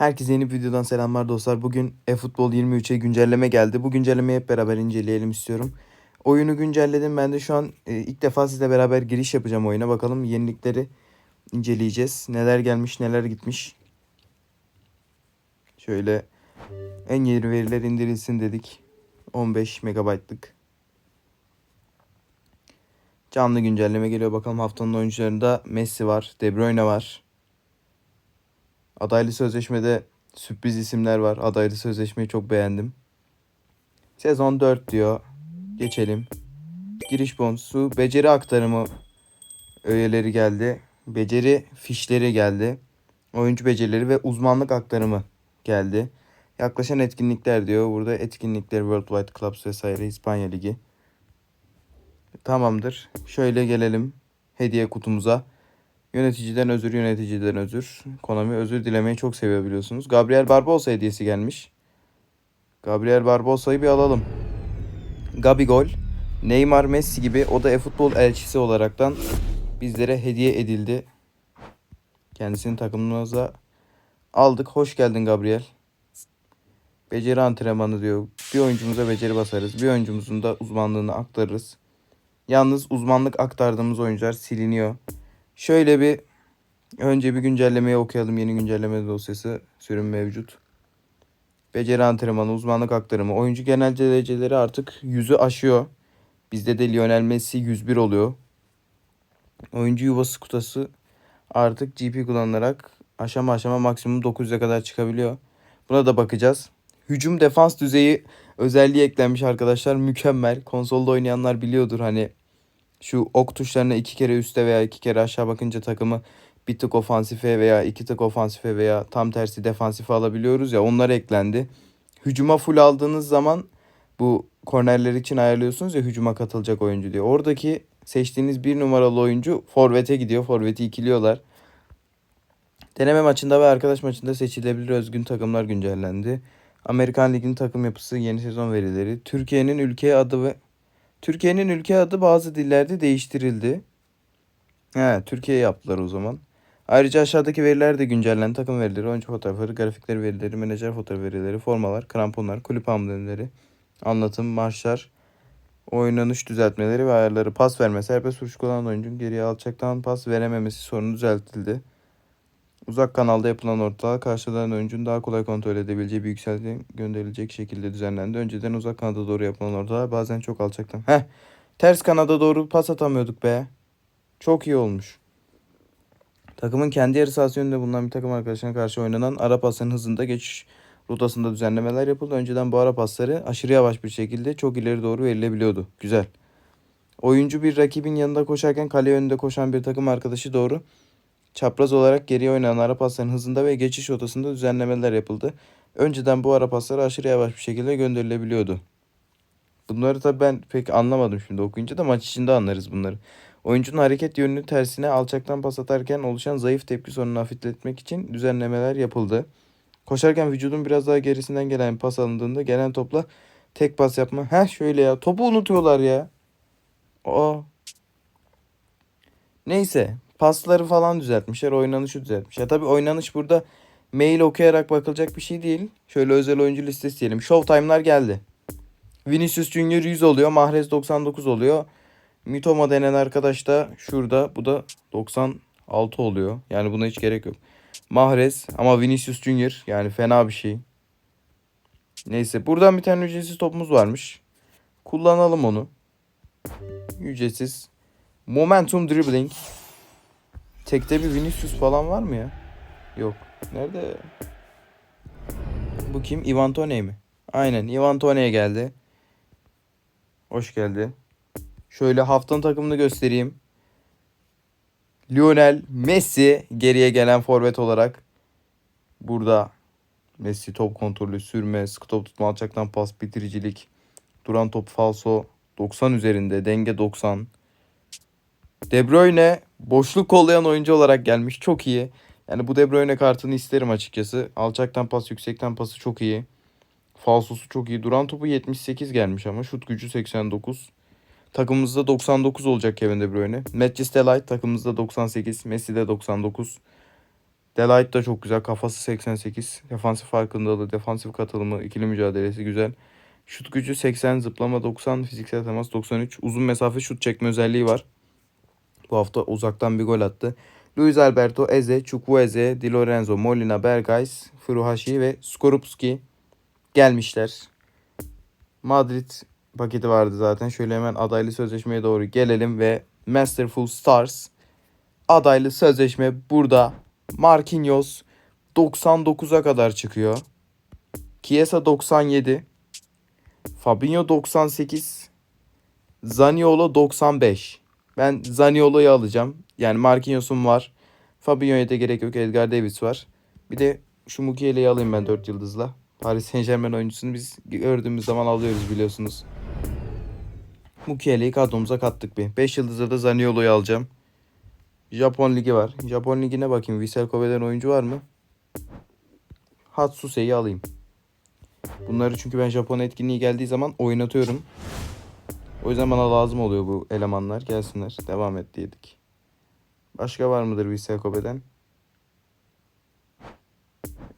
Herkese yeni videodan selamlar dostlar. Bugün eFootball 23'e güncelleme geldi. Bu güncellemeyi hep beraber inceleyelim istiyorum. Oyunu güncelledim. Ben de şu an e, ilk defa sizle beraber giriş yapacağım oyuna. Bakalım yenilikleri inceleyeceğiz. Neler gelmiş, neler gitmiş. Şöyle en yeni veriler indirilsin dedik. 15 megabaytlık. Canlı güncelleme geliyor. Bakalım haftanın oyuncularında Messi var, De Bruyne var. Adaylı sözleşmede sürpriz isimler var. Adaylı sözleşmeyi çok beğendim. Sezon 4 diyor. Geçelim. Giriş bonusu, beceri aktarımı öğeleri geldi. Beceri fişleri geldi. Oyuncu becerileri ve uzmanlık aktarımı geldi. Yaklaşan etkinlikler diyor. Burada etkinlikler Worldwide Clubs vesaire İspanya Ligi. Tamamdır. Şöyle gelelim hediye kutumuza. Yöneticiden özür, yöneticiden özür. Konami özür dilemeyi çok seviyor biliyorsunuz. Gabriel Barbosa hediyesi gelmiş. Gabriel Barbosa'yı bir alalım. Gabigol, Neymar, Messi gibi o da e-futbol elçisi olaraktan bizlere hediye edildi. Kendisini takımımıza aldık. Hoş geldin Gabriel. Beceri antrenmanı diyor. Bir oyuncumuza beceri basarız. Bir oyuncumuzun da uzmanlığını aktarırız. Yalnız uzmanlık aktardığımız oyuncular siliniyor. Şöyle bir önce bir güncellemeyi okuyalım. Yeni güncelleme dosyası sürüm mevcut. Beceri antrenmanı, uzmanlık aktarımı. Oyuncu genel dereceleri artık 100'ü aşıyor. Bizde de Lionel Messi 101 oluyor. Oyuncu yuvası kutası artık GP kullanılarak aşama aşama maksimum 900'e kadar çıkabiliyor. Buna da bakacağız. Hücum defans düzeyi özelliği eklenmiş arkadaşlar. Mükemmel. Konsolda oynayanlar biliyordur hani şu ok tuşlarına iki kere üste veya iki kere aşağı bakınca takımı bir tık ofansife veya iki tık ofansife veya tam tersi defansife alabiliyoruz ya onlar eklendi. Hücuma full aldığınız zaman bu kornerler için ayarlıyorsunuz ya hücuma katılacak oyuncu diye. Oradaki seçtiğiniz bir numaralı oyuncu forvete gidiyor. Forveti ikiliyorlar. Deneme maçında ve arkadaş maçında seçilebilir özgün takımlar güncellendi. Amerikan Ligi'nin takım yapısı, yeni sezon verileri, Türkiye'nin ülke adı ve Türkiye'nin ülke adı bazı dillerde değiştirildi. He, Türkiye yaptılar o zaman. Ayrıca aşağıdaki veriler de güncellendi. Takım verileri, oyuncu fotoğrafları, grafikleri verileri, menajer fotoğraf verileri, formalar, kramponlar, kulüp amblemleri, anlatım, marşlar, oynanış düzeltmeleri ve ayarları, pas verme, serbest vuruş kullanan oyuncunun geriye alçaktan pas verememesi sorunu düzeltildi. Uzak kanalda yapılan ortalığa karşılanan oyuncunun daha kolay kontrol edebileceği bir yükselti gönderilecek şekilde düzenlendi. Önceden uzak kanada doğru yapılan ortalar bazen çok alçaktan. Heh, ters kanada doğru pas atamıyorduk be. Çok iyi olmuş. Takımın kendi yarı sahası yönünde bulunan bir takım arkadaşına karşı oynanan ara pasların hızında geçiş rotasında düzenlemeler yapıldı. Önceden bu ara pasları aşırı yavaş bir şekilde çok ileri doğru verilebiliyordu. Güzel. Oyuncu bir rakibin yanında koşarken kale önünde koşan bir takım arkadaşı doğru çapraz olarak geriye oynanan ara pasların hızında ve geçiş rotasında düzenlemeler yapıldı. Önceden bu ara pasları aşırı yavaş bir şekilde gönderilebiliyordu. Bunları tabii ben pek anlamadım şimdi okuyunca da maç içinde anlarız bunları. Oyuncunun hareket yönünü tersine alçaktan pas atarken oluşan zayıf tepki sorununu hafifletmek için düzenlemeler yapıldı. Koşarken vücudun biraz daha gerisinden gelen pas alındığında gelen topla tek pas yapma. Heh şöyle ya topu unutuyorlar ya. Aa. Neyse pasları falan düzeltmişler. Oynanışı düzeltmişler. Tabi oynanış burada mail okuyarak bakılacak bir şey değil. Şöyle özel oyuncu listesi diyelim. Showtime'lar geldi. Vinicius Junior 100 oluyor. Mahrez 99 oluyor. Mitoma denen arkadaş da şurada. Bu da 96 oluyor. Yani buna hiç gerek yok. Mahrez ama Vinicius Junior yani fena bir şey. Neyse buradan bir tane ücretsiz topumuz varmış. Kullanalım onu. Ücretsiz. Momentum Dribbling. Tekte bir Vinicius falan var mı ya? Yok. Nerede? Bu kim? Ivan Toney mi? Aynen Ivan Toney geldi. Hoş geldi. Şöyle haftanın takımını göstereyim. Lionel Messi geriye gelen forvet olarak burada Messi top kontrolü, sürme, sıkı top tutma, alçaktan pas, bitiricilik, duran top falso 90 üzerinde, denge 90. De Bruyne boşluk kollayan oyuncu olarak gelmiş. Çok iyi. Yani bu De Bruyne kartını isterim açıkçası. Alçaktan pas, yüksekten pası çok iyi. Falsosu çok iyi. Duran topu 78 gelmiş ama şut gücü 89. Takımımızda 99 olacak Kevin De Bruyne. Manchester Light takımımızda 98. Messi de 99. Delight da çok güzel. Kafası 88. Defansif farkındalığı, defansif katılımı, ikili mücadelesi güzel. Şut gücü 80, zıplama 90, fiziksel temas 93. Uzun mesafe şut çekme özelliği var. Bu hafta uzaktan bir gol attı. Luis Alberto, Eze, Chukwueze, Di Lorenzo, Molina, Bergays, Furuhashi ve Skorupski gelmişler. Madrid paketi vardı zaten. Şöyle hemen adaylı sözleşmeye doğru gelelim ve Masterful Stars adaylı sözleşme burada. Marquinhos 99'a kadar çıkıyor. Chiesa 97. Fabinho 98. Zaniolo 95. Ben Zaniolo'yu alacağım. Yani Marquinhos'um var. Fabinho'ya da gerek yok. Edgar Davis var. Bir de şu Mukiele'yi alayım ben 4 yıldızla. Paris Saint Germain oyuncusunu biz gördüğümüz zaman alıyoruz biliyorsunuz. Mukiele'yi kadromuza kattık bir. 5 yıldızda da Zaniolo'yu alacağım. Japon Ligi var. Japon Ligi'ne bakayım. Vissel Kobe'den oyuncu var mı? Hatsuse'yi alayım. Bunları çünkü ben Japon etkinliği geldiği zaman oynatıyorum. O yüzden bana lazım oluyor bu elemanlar. Gelsinler. Devam et dedik. Başka var mıdır Vissel Kobe'den?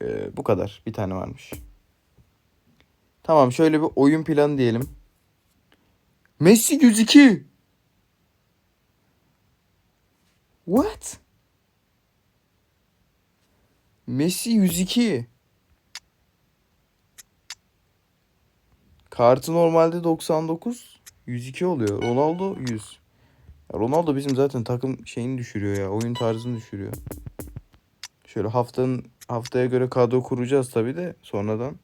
Ee, bu kadar. Bir tane varmış. Tamam şöyle bir oyun planı diyelim. Messi 102. What? Messi 102. Kartı normalde 99. 102 oluyor. Ronaldo 100. Ya Ronaldo bizim zaten takım şeyini düşürüyor ya. Oyun tarzını düşürüyor. Şöyle haftanın haftaya göre kadro kuracağız tabii de sonradan.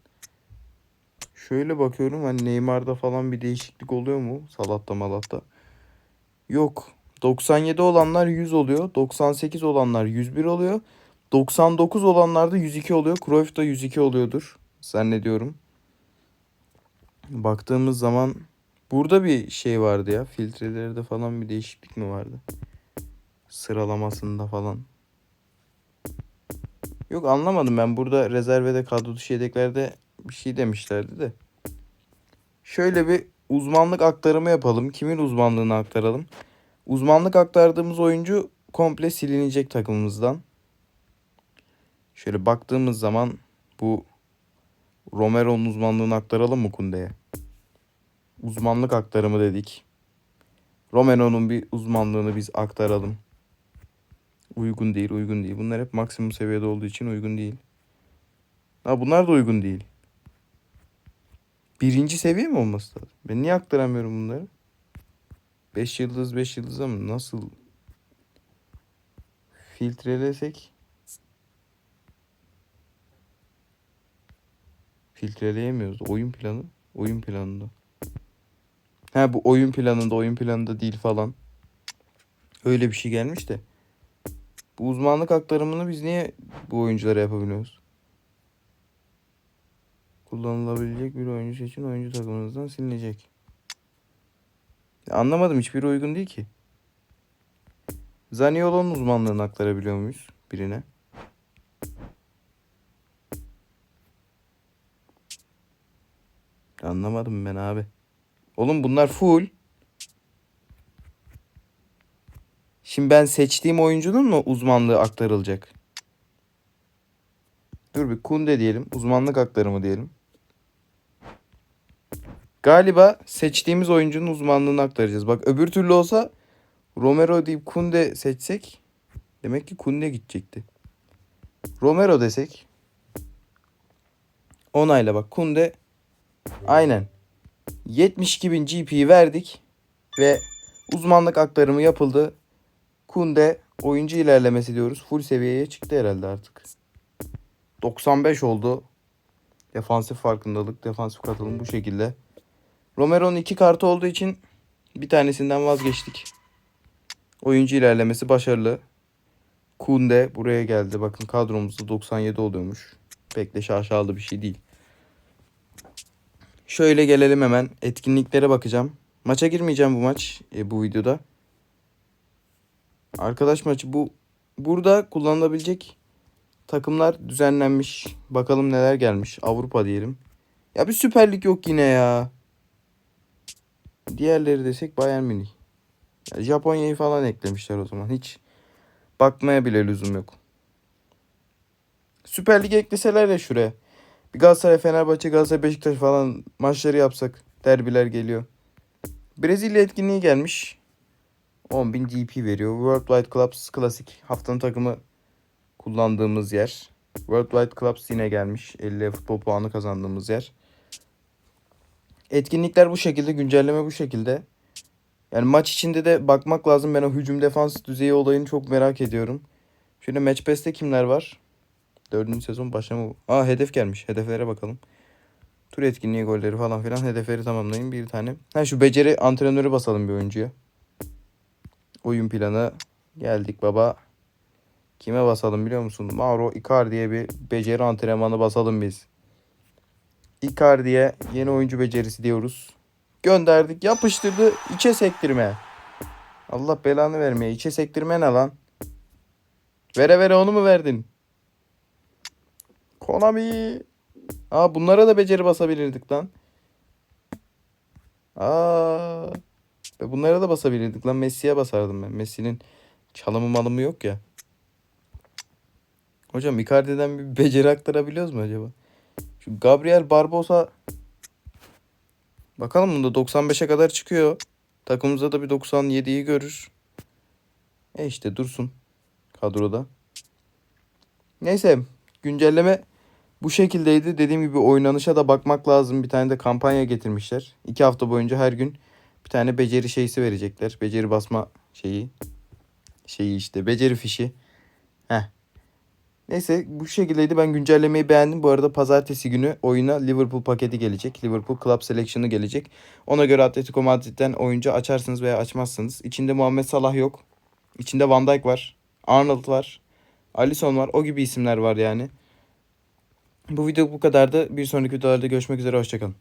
Şöyle bakıyorum hani Neymar'da falan bir değişiklik oluyor mu? Salat'ta malatta. Yok. 97 olanlar 100 oluyor. 98 olanlar 101 oluyor. 99 olanlar da 102 oluyor. Cruyff da 102 oluyordur. Zannediyorum. Baktığımız zaman burada bir şey vardı ya. Filtrelerde falan bir değişiklik mi vardı? Sıralamasında falan. Yok anlamadım ben. Burada rezervede kadro dışı yedeklerde bir şey demişlerdi de. Şöyle bir uzmanlık aktarımı yapalım. Kimin uzmanlığını aktaralım? Uzmanlık aktardığımız oyuncu komple silinecek takımımızdan. Şöyle baktığımız zaman bu Romero'nun uzmanlığını aktaralım mı Kunde'ye? Uzmanlık aktarımı dedik. Romero'nun bir uzmanlığını biz aktaralım. Uygun değil, uygun değil. Bunlar hep maksimum seviyede olduğu için uygun değil. Ha bunlar da uygun değil. Birinci seviye mi olması lazım? Ben niye aktaramıyorum bunları? 5 yıldız 5 yıldız ama nasıl filtrelesek filtreleyemiyoruz. Oyun planı oyun planında. Ha bu oyun planında oyun planında değil falan. Öyle bir şey gelmiş de. Bu uzmanlık aktarımını biz niye bu oyunculara yapabiliyoruz? Kullanılabilecek bir oyuncu için oyuncu takımınızdan silinecek. Ya anlamadım hiçbiri uygun değil ki. Zaniolo'nun uzmanlığını aktarabiliyor muyuz birine? Anlamadım ben abi. Oğlum bunlar full. Şimdi ben seçtiğim oyuncunun mu uzmanlığı aktarılacak? Dur bir Kunde diyelim. Uzmanlık aktarımı diyelim. Galiba seçtiğimiz oyuncunun uzmanlığını aktaracağız. Bak öbür türlü olsa Romero deyip Kunde seçsek demek ki Kunde gidecekti. Romero desek onayla bak Kunde aynen 72 bin GP verdik ve uzmanlık aktarımı yapıldı. Kunde oyuncu ilerlemesi diyoruz. Full seviyeye çıktı herhalde artık. 95 oldu. Defansif farkındalık, defansif katılım bu şekilde. Romero'nun iki kartı olduğu için bir tanesinden vazgeçtik. Oyuncu ilerlemesi başarılı. Kunde buraya geldi. Bakın kadromuzda 97 oluyormuş. Pek de şaşalı bir şey değil. Şöyle gelelim hemen. Etkinliklere bakacağım. Maça girmeyeceğim bu maç. E, bu videoda. Arkadaş maçı bu. Burada kullanılabilecek takımlar düzenlenmiş. Bakalım neler gelmiş. Avrupa diyelim. Ya bir Süper Lig yok yine ya. Diğerleri desek Bayern Münih. Ya Japonya'yı falan eklemişler o zaman. Hiç bakmaya bile lüzum yok. Süper Lig ekleseler ya şuraya. Bir Galatasaray, Fenerbahçe, Galatasaray, Beşiktaş falan maçları yapsak. Derbiler geliyor. Brezilya etkinliği gelmiş. 10.000 GP veriyor. Worldwide Clubs klasik. Haftanın takımı kullandığımız yer. Worldwide Clubs yine gelmiş. 50 futbol puanı kazandığımız yer. Etkinlikler bu şekilde. Güncelleme bu şekilde. Yani maç içinde de bakmak lazım. Ben o hücum defans düzeyi olayını çok merak ediyorum. Şöyle Match Pass'te kimler var? Dördüncü sezon başlama. Aa hedef gelmiş. Hedeflere bakalım. Tur etkinliği golleri falan filan. Hedefleri tamamlayın bir tane. Ha şu beceri antrenörü basalım bir oyuncuya. Oyun planı. Geldik baba. Kime basalım biliyor musun? Mauro Icardi'ye bir beceri antrenmanı basalım biz. Icardi'ye yeni oyuncu becerisi diyoruz. Gönderdik. Yapıştırdı. içe sektirme. Allah belanı vermeye. İçe sektirme ne lan? Vere vere onu mu verdin? Konami. Aa bunlara da beceri basabilirdik lan. Aa. Ve bunlara da basabilirdik lan. Messi'ye basardım ben. Messi'nin çalımı malımı yok ya. Hocam Icardi'den bir beceri aktarabiliyoruz mu acaba? Şu Gabriel Barbosa Bakalım bunda 95'e kadar çıkıyor. Takımımızda da bir 97'yi görür. E işte dursun kadroda. Neyse güncelleme bu şekildeydi. Dediğim gibi oynanışa da bakmak lazım. Bir tane de kampanya getirmişler. İki hafta boyunca her gün bir tane beceri şeysi verecekler. Beceri basma şeyi. Şeyi işte beceri fişi. Heh. Neyse bu şekildeydi. Ben güncellemeyi beğendim. Bu arada pazartesi günü oyuna Liverpool paketi gelecek. Liverpool Club Selection'ı gelecek. Ona göre Atletico Madrid'den oyuncu açarsınız veya açmazsınız. İçinde Muhammed Salah yok. İçinde Van Dijk var. Arnold var. Alisson var. O gibi isimler var yani. Bu video bu kadardı. Bir sonraki videolarda görüşmek üzere. Hoşçakalın.